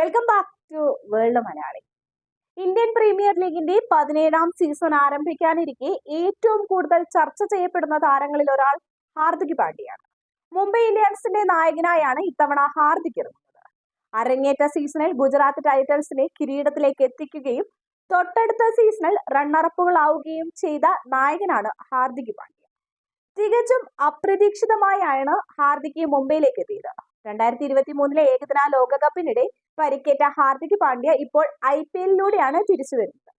Welcome back to world Malayali Indian premier ലീഗിന്റെ പതിനേഴാം season ആരംഭിക്കാനിരിക്കെ ഏറ്റവും കൂടുതൽ ചർച്ച ചെയ്യപ്പെടുന്ന താരങ്ങളിൽ ഒരാൾ ഹാർദിക് പാണ്ഡ്യയാണ്. മുംബൈ ഇന്ത്യൻസിന്റെ നായകനായാണ് ഇത്തവണ ഹാർദിക് ഇറങ്ങുന്നത്. അരങ്ങേറ്റ സീസണിൽ ഗുജറാത്ത് ടൈറ്റൽസിനെ കിരീടത്തിലേക്ക് എത്തിക്കുകയും തൊട്ടടുത്ത സീസണിൽ റണ്ണറപ്പുകളാവുകയും ചെയ്ത നായകനാണ് ഹാർദിക് പാണ്ഡ്യ. തികച്ചും അപ്രതീക്ഷിതമായാണ് ഹാർദിക് മുംബൈയിലേക്ക് എത്തിയത്. രണ്ടായിരത്തി ഇരുപത്തി മൂന്നിലെ ഏകദിന ലോകകപ്പിനിടെ പരിക്കേറ്റ ഹാർദിക് പാണ്ഡ്യ ഇപ്പോൾ ഐ പി എല്ലിലൂടെയാണ് തിരിച്ചു വരുന്നത്.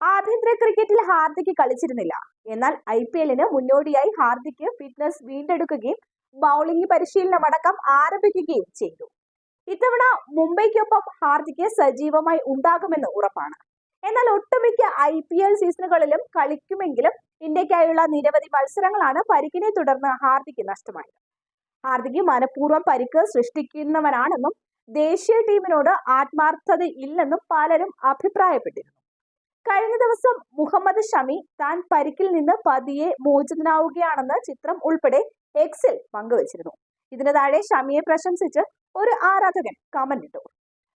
ആഭ്യന്തര ക്രിക്കറ്റിൽ ഹാർദിക് കളിച്ചിരുന്നില്ല. എന്നാൽ ഐ പി എല്ലിന് മുന്നോടിയായി ഹാർദിക് ഫിറ്റ്നസ് വീണ്ടെടുക്കുകയും ബൗളിംഗ് പരിശീലനമടക്കം ആരംഭിക്കുകയും ചെയ്തു. ഇത്തവണ മുംബൈക്കൊപ്പം ഹാർദിക് സജീവമായി ഉണ്ടാകുമെന്ന് ഉറപ്പാണ്. എന്നാൽ ഒട്ടുമിക്ക ഐ പി എൽ സീസണുകളിലും കളിക്കുമെങ്കിലും ഇന്ത്യക്കായുള്ള നിരവധി മത്സരങ്ങളാണ് പരിക്കിനെ തുടർന്ന് ഹാർദിക് നഷ്ടമായത്. ഹാർദിക് മനഃപൂർവം പരിക്ക് സൃഷ്ടിക്കുന്നവനാണെന്നും ദേശീയ ടീമിനോട് ആത്മാർത്ഥത ഇല്ലെന്നും പലരും അഭിപ്രായപ്പെട്ടിരുന്നു. കഴിഞ്ഞ ദിവസം മുഹമ്മദ് ഷമി താൻ പരിക്കിൽ നിന്ന് പതിയെ മോചിതനാവുകയാണെന്ന് ചിത്രം ഉൾപ്പെടെ എക്സിൽ പങ്കുവച്ചിരുന്നു. ഇതിന് താഴെ ഷമിയെ പ്രശംസിച്ച് ഒരു ആരാധകൻ കമന്റ് ഇട്ടു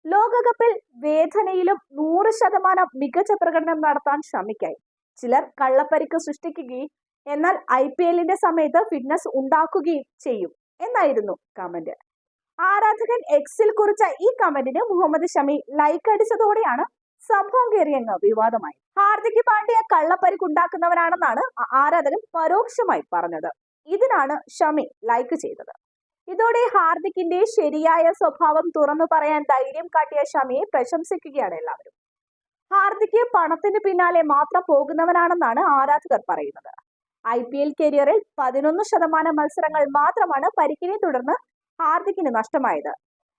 ലോകകപ്പിൽ വേദനയിലും നൂറ് ശതമാനം മികച്ച പ്രകടനം നടത്താൻ ഷമിക്കായി. ചിലർ കള്ളപ്പരിക്ക് സൃഷ്ടിക്കുകയും എന്നാൽ ഐ പി എല്ലിന്റെ സമയത്ത് ഫിറ്റ്നസ് ഉണ്ടാക്കുകയും ചെയ്യും. എന്നായിരുന്നു കമന്റ് ആരാധകൻ എക്സിൽ കുറിച്ച ഈ കമന്റിന് മുഹമ്മദ് ഷമി ലൈക്ക് അടിച്ചതോടെയാണ് സംഭവം കയറിയങ്ങ് വിവാദമായി ഹാർദിക് പാണ്ഡ്യ കള്ളപ്പരിക്കുണ്ടാക്കുന്നവനാണെന്നാണ് ആരാധകൻ പരോക്ഷമായി പറഞ്ഞത്. ഇതിനാണ് ഷമി ലൈക്ക് ചെയ്തത്. ഇതോടെ ഹാർദിക്കിന്റെ ശരിയായ സ്വഭാവം തുറന്നു പറയാൻ ധൈര്യം കാട്ടിയ ഷമിയെ പ്രശംസിക്കുകയാണ് എല്ലാവരും. ഹാർദിക്ക് പണത്തിന് പിന്നാലെ മാത്രം പോകുന്നവനാണെന്നാണ് ആരാധകർ പറയുന്നത്. ഐ പി എൽ കരിയറിൽ പതിനൊന്ന് ശതമാനം മത്സരങ്ങൾ മാത്രമാണ് പരിക്കിനെ തുടർന്ന് ഹാർദിക്കിന് നഷ്ടമായത്.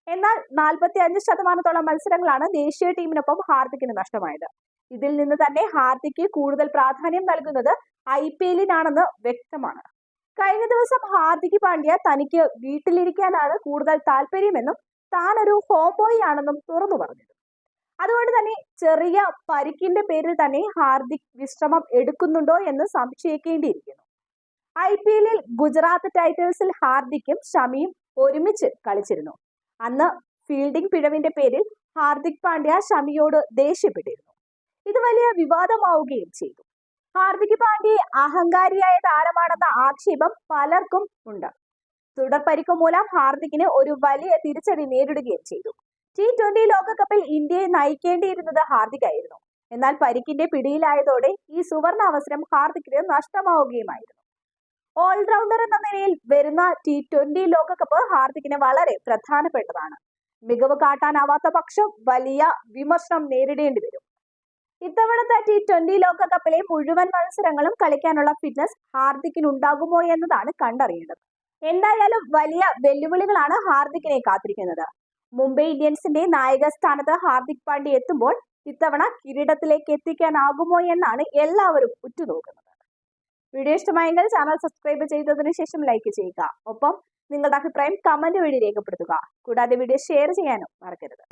എന്നാൽ നാൽപ്പത്തി അഞ്ച് ശതമാനത്തോളം മത്സരങ്ങളാണ് ദേശീയ ടീമിനൊപ്പം ഹാർദിക്കിന് നഷ്ടമായത്. ഇതിൽ നിന്ന് തന്നെ ഹാർദിക്ക് കൂടുതൽ പ്രാധാന്യം നൽകുന്നത് ഐ പി എല്ലിനാണെന്ന് വ്യക്തമാണ്. കഴിഞ്ഞ ദിവസം ഹാർദിക് പാണ്ഡ്യ തനിക്ക് വീട്ടിലിരിക്കാനാണ് കൂടുതൽ താല്പര്യമെന്നും താൻ ഒരു ഹോം ബോയ് ആണെന്നും തുറന്നു പറഞ്ഞു അതുകൊണ്ട് തന്നെ ചെറിയ പരിക്കിന്റെ പേരിൽ തന്നെ ഹാർദിക് വിശ്രമം എടുക്കുന്നുണ്ടോ എന്ന് സംശയിക്കേണ്ടിയിരിക്കുന്നു. ഐ പി എല്ലിൽ ഗുജറാത്ത് ടൈറ്റൽസിൽ ഹാർദിക്കും ഷമിയും ഒരുമിച്ച് കളിച്ചിരുന്നു. അന്ന് ഫീൽഡിംഗ് പിഴവിന്റെ പേരിൽ ഹാർദിക് പാണ്ഡ്യ ഷമിയോട് ദേഷ്യപ്പെട്ടിരുന്നു. ഇത് വലിയ വിവാദമാവുകയും ചെയ്തു. ഹാർദിക് പാണ്ഡ്യ അഹങ്കാരിയായ താരമാണെന്ന ആക്ഷേപം പലർക്കും ഉണ്ട്. തുടർ പരിക്ക് മൂലം ഹാർദിക്കിന് ഒരു വലിയ തിരിച്ചടി നേരിടുകയും ചെയ്തു. ടി ട്വന്റി ലോകകപ്പിൽ ഇന്ത്യയെ നയിക്കേണ്ടിയിരുന്നത് ഹാർദിക് ആയിരുന്നു എന്നാൽ പരിക്കിന്റെ പിടിയിലായതോടെ ഈ സുവർണ അവസരം ഹാർദിക്കിന് നഷ്ടമാവുകയുമായിരുന്നു. ഓൾറൗണ്ടർ എന്ന നിലയിൽ വരുന്ന ടി ട്വന്റി ലോകകപ്പ് ഹാർദിക്കിന് വളരെ പ്രധാനപ്പെട്ടതാണ്. മികവ് കാട്ടാനാവാത്ത പക്ഷം വലിയ വിമർശനം നേരിടേണ്ടി വരും. ഇത്തവണത്തെ ടി ട്വന്റി ലോകകപ്പിലെ മുഴുവൻ മത്സരങ്ങളും കളിക്കാനുള്ള ഫിറ്റ്നസ് ഹാർദിക്കിന് ഉണ്ടാകുമോ എന്നതാണ് കണ്ടറിയേണ്ടത്. എന്തായാലും വലിയ വെല്ലുവിളികളാണ് ഹാർദിക്കിനെ കാത്തിരിക്കുന്നത്. മുംബൈ ഇന്ത്യൻസിന്റെ നായക സ്ഥാനത്ത് ഹാർദിക് പാണ്ഡ്യ എത്തുമ്പോൾ ഇത്തവണ കിരീടത്തിലേക്ക് എത്തിക്കാനാകുമോ എന്നാണ് എല്ലാവരും ഉറ്റുനോക്കുന്നത്. വീഡിയോ ഇഷ്ടമായെങ്കിൽ ചാനൽ സബ്സ്ക്രൈബ് ചെയ്തതിനു ശേഷം ലൈക്ക് ചെയ്യുക. ഒപ്പം നിങ്ങളുടെ അഭിപ്രായം കമന്റ് വഴി രേഖപ്പെടുത്തുക. കൂടാതെ വീഡിയോ ഷെയർ ചെയ്യാനും മറക്കരുത്.